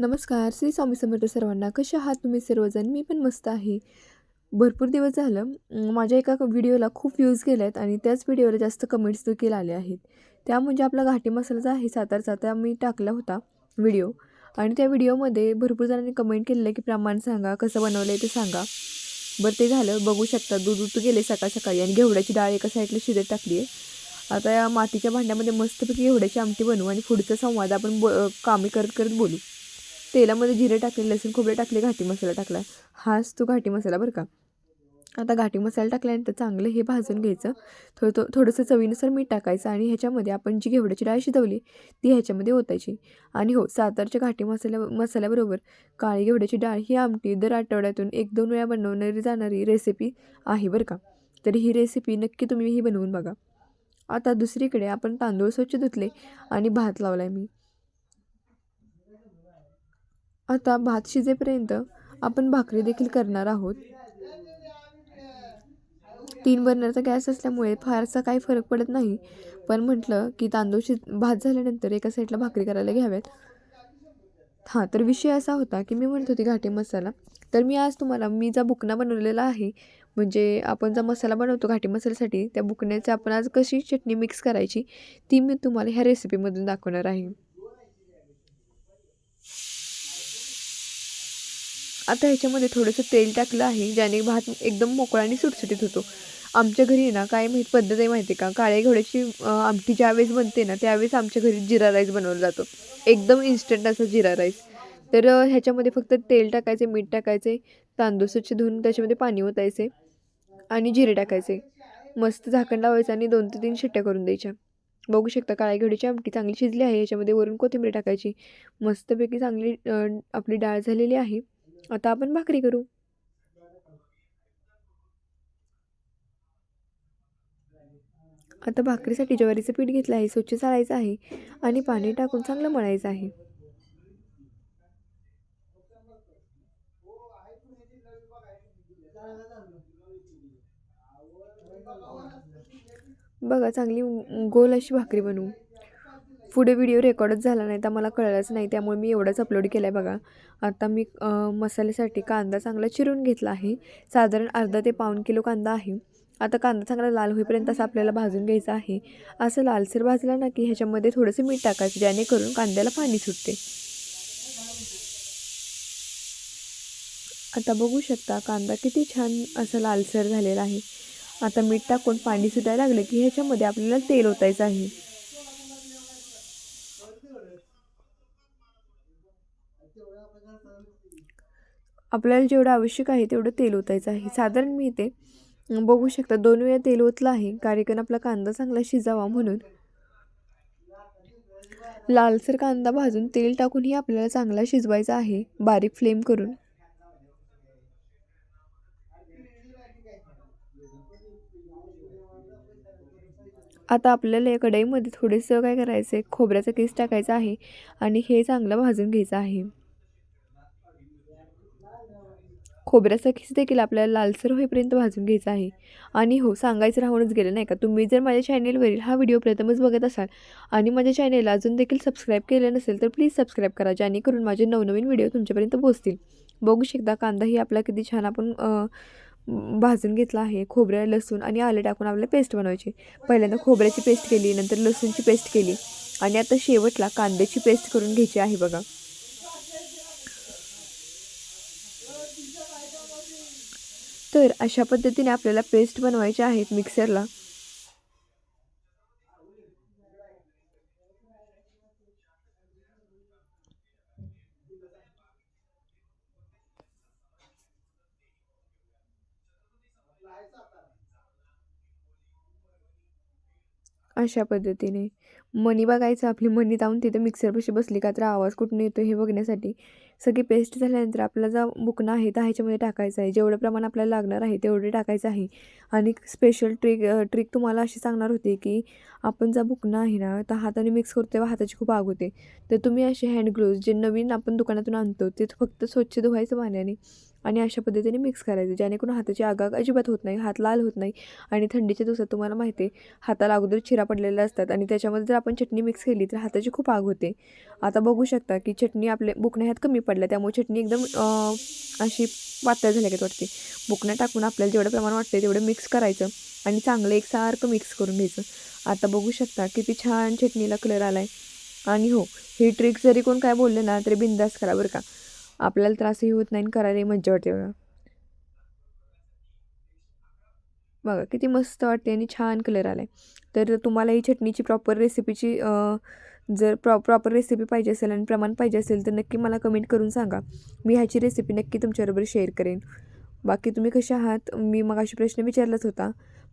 नमस्कार श्री स्वामी समर्थ सर्वांना. कसे आहात तुम्ही सर्वजण? मी पण मस्त आहे. भरपूर दिवस झालं माझ्या एका व्हिडिओला खूप व्ह्यूज गेले आहेत आणि त्याच व्हिडिओला जास्त कमेंट्स देखील आले आहेत. त्या म्हणजे आपला घाटी मसाला जो आहे सातारचा त्या मी टाकला होता व्हिडिओ. आणि त्या व्हिडिओमध्ये भरपूर जणांनी कमेंट केलेलं आहे की प्रमाण सांगा कसं बनवलं आहे ते सांगा. बरं ते झालं. बघू शकता दूध उतू गेले सकाळ सकाळी आणि घेवड्याची डाळ एका साईडला शिजत टाकली आहे आता या मातीच्या भांड्यामध्ये मस्तपैकी घेवड्याची आमटी बनवू आणि पुढचा संवाद आपण ब कामे करत करत बोलू. तेलामध्ये जिरे टाकले लसूण खोबरे टाकले घाटी मसाला टाकला. हाच तो घाटी मसाला बरं का. आता घाटी मसाला टाकल्यानंतर चांगलं हे भाजून घ्यायचं. थोडं थो थोडंसं चवीनुसार मीठ टाकायचं आणि ह्याच्यामध्ये आपण जी घेवड्याची डाळ शिजवली ती ह्याच्यामध्ये ओतायची. आणि हो सातारच्या घाटी मसाल्या मसाल्याबरोबर काळी घेवड्याची डाळ ही आमटी दर आठवड्यातून एक दोन वेळा बनवणारी जाणारी रेसिपी आहे बरं का. तर ही रेसिपी नक्की तुम्ही ही बनवून बघा. आता दुसरीकडे आपण तांदूळ स्वच्छ धुतले आणि भात लावला आहे मी. आता भात शिजेपर्यंत आपण भाकरी देखील करणार आहोत. तीन बर्नरचा गॅस असल्यामुळे फारसा काही फरक पडत नाही. पण म्हटलं की तांदूळ शिज भात झाल्यानंतर एका साईडला भाकरी करायला घ्याव्यात. हां तर विषय असा होता की मी म्हणत होती घाटी मसाला. तर मी आज तुम्हाला मी जा बुकना बनवलेला आहे म्हणजे आपण जो मसाला बनवतो घाटी मसाल्यासाठी त्या बुकण्याची आपण आज कशी चटणी मिक्स करायची ती मी तुम्हाला ह्या रेसिपीमधून दाखवणार आहे. आता ह्याच्यामध्ये थोडंसं तेल टाकलं आहे ज्याने भात एकदम मोकळा आणि सुटसुटीत होतो. आमच्या घरी आहे ना काय माहीत पद्धत आहे माहिती आहे का? काळ्या घोड्याची आमटी ज्यावेळेस बनते ना त्यावेळेस आमच्या घरी जिरा राईस बनवला जातो. एकदम इन्स्टंट असा जिरा राईस. तर ह्याच्यामध्ये फक्त तेल टाकायचे मीठ टाकायचे तांदूळ स्वच्छ धुवून त्याच्यामध्ये पाणी ओतायचे आणि जिरे टाकायचे. मस्त झाकण लावायचं आणि दोन ते तीन शिट्ट्या करून द्यायच्या. बघू शकता काळ्या घोड्याची आमटी चांगली शिजली आहे याच्यामध्ये वरून कोथिंबीर टाकायची. मस्तपैकी चांगली आपली डाळ झालेली आहे. आता आपण भाकरी करू. आता भाकरीसाठी ज्वारीचं पीठ घेतलं आहे स्वच्छ चाळायचं आहे आणि पाणी टाकून चांगलं मळायचं आहे. बघा चांगली गोल अशी भाकरी बनवू. पुढे व्हिडिओ रेकॉर्डच झाला नाही तर मला कळलंच नाही. त्यामुळे मी एवढंच अपलोड केलं आहे बघा. आता मी मसाल्यासाठी कांदा चांगला चिरून घेतला आहे. साधारण अर्धा ते पाऊण किलो कांदा आहे. आता कांदा चांगला लाल होईपर्यंत असं आपल्याला भाजून घ्यायचा आहे. असं लालसर भाजला ना की ह्याच्यामध्ये थोडंसं मीठ टाकायचं जेणेकरून कांद्याला पाणी सुटते. आता बघू शकता कांदा किती छान असं लालसर झालेला आहे. आता मीठ टाकून पाणी सुटायला लागलं की ह्याच्यामध्ये आपल्याला तेल ओतायचं आहे. आपल्याला जेवढं आवश्यक आहे तेवढं तेल ओतायचं आहे. साधारण मी इथे बघू शकता दोन वेळा तेल ओतलं आहे. कारण आपला कांदा चांगला शिजावा म्हणून. लालसर कांदा भाजून तेल टाकूनही आपल्याला चांगला शिजवायचा आहे. बारीक फ्लेम करून. आता आपल्याला या कढईमध्ये थोडेसं काय करायचं आहे खोबऱ्याचा केस टाकायचा आहे आणि हे चांगलं भाजून घ्यायचं आहे. खोबऱ्याचा खिस देखील आपल्याला लालसर होईपर्यंत भाजून घ्यायचा आहे. आणि हो सांगायचं राहूनच गेलं नाही का? तुम्ही जर माझ्या चॅनेलवरील हा व्हिडिओ प्रथमच बघत असाल आणि माझ्या चॅनेलला अजून देखील सबस्क्राईब केलं नसेल तर प्लीज सबस्क्राईब करा जेणेकरून माझे नवनवीन व्हिडिओ तुमच्यापर्यंत पोहोचतील. बघू शकता कांदाही आपला किती छान आपण भाजून घेतला आहे. खोबऱ्या लसूण आणि आले टाकून आपल्याला पेस्ट बनवायची. पहिल्यांदा खोबऱ्याची पेस्ट केली नंतर लसूणची पेस्ट केली आणि आता शेवटला कांद्याची पेस्ट करून घ्यायची आहे बघा. तर अशा पद्धतीने आपल्याला पेस्ट बनवायच्या आहेत मिक्सरला. अशा पद्धतीने. मणी बघायचं आपली मणी जाऊन तिथं मिक्सरपाशी बसली का तर आवाज कुठून येतो हे बघण्यासाठी. सगळी पेस्ट झाल्यानंतर आपला जा बुकणं आहे तर ह्याच्यामध्ये टाकायचं आहे. जेवढं प्रमाण आपल्याला लागणार आहे तेवढे टाकायचं आहे. आणि स्पेशल ट्रिक ट्रिक तुम्हाला अशी सांगणार होती की आपण जा बुकणं आहे ना तर हाताने मिक्स करतो तेव्हा हाताची खूप आग होते. तर तुम्ही असे हँड ग्लोव्ज जे नवीन आपण दुकानातून आणतो ते फक्त स्वच्छ धुवायचं पाण्याने आणि अशा पद्धतीने मिक्स करायचं जेणेकरून हाताची आगाग अजिबात होत नाही हात लाल होत नाही. आणि थंडीच्या दिवसात तुम्हाला माहिती आहे हाताला अगोदर चिरा पडलेल्या असतात आणि त्याच्यामध्ये जर आपण चटणी मिक्स केली तर हाताची खूप आग होते. आता बघू शकता की चटणी आपले बुकण्या ह्यात कमी पडल्या त्यामुळे चटणी एकदम अशी पातळ झाल्यागत वाटते. बुकण्या टाकून आपल्याला जेवढं प्रमाण वाटते तेवढं मिक्स करायचं आणि चांगलं एकसारखं मिक्स करून घ्यायचं. आता बघू शकता किती छान चटणीला कलर आला आहे आणि हो ही ट्रिक जरी कोण काय बोलले ना तरी बिंदास करा बरं का. आपल्याला त्रासही होत नाही आणि करायलाही मज्जा वाटते बघा. बघा किती मस्त वाटते आणि छान कलर आला आहे तर तुम्हाला ही चटणीची प्रॉपर रेसिपीची जर प्रॉ प्रॉपर रेसिपी पाहिजे असेल आणि प्रमाण पाहिजे असेल तर नक्की मला कमेंट करून सांगा. मी ह्याची रेसिपी नक्की तुमच्याबरोबर शेअर करेन. बाकी तुम्ही कसे आहात? मी मग अशी प्रश्न विचारलाच होता.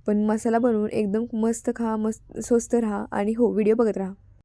पण मसाला बनवून एकदम मस्त खा मस्त स्वस्त राहा आणि हो व्हिडिओ बघत राहा.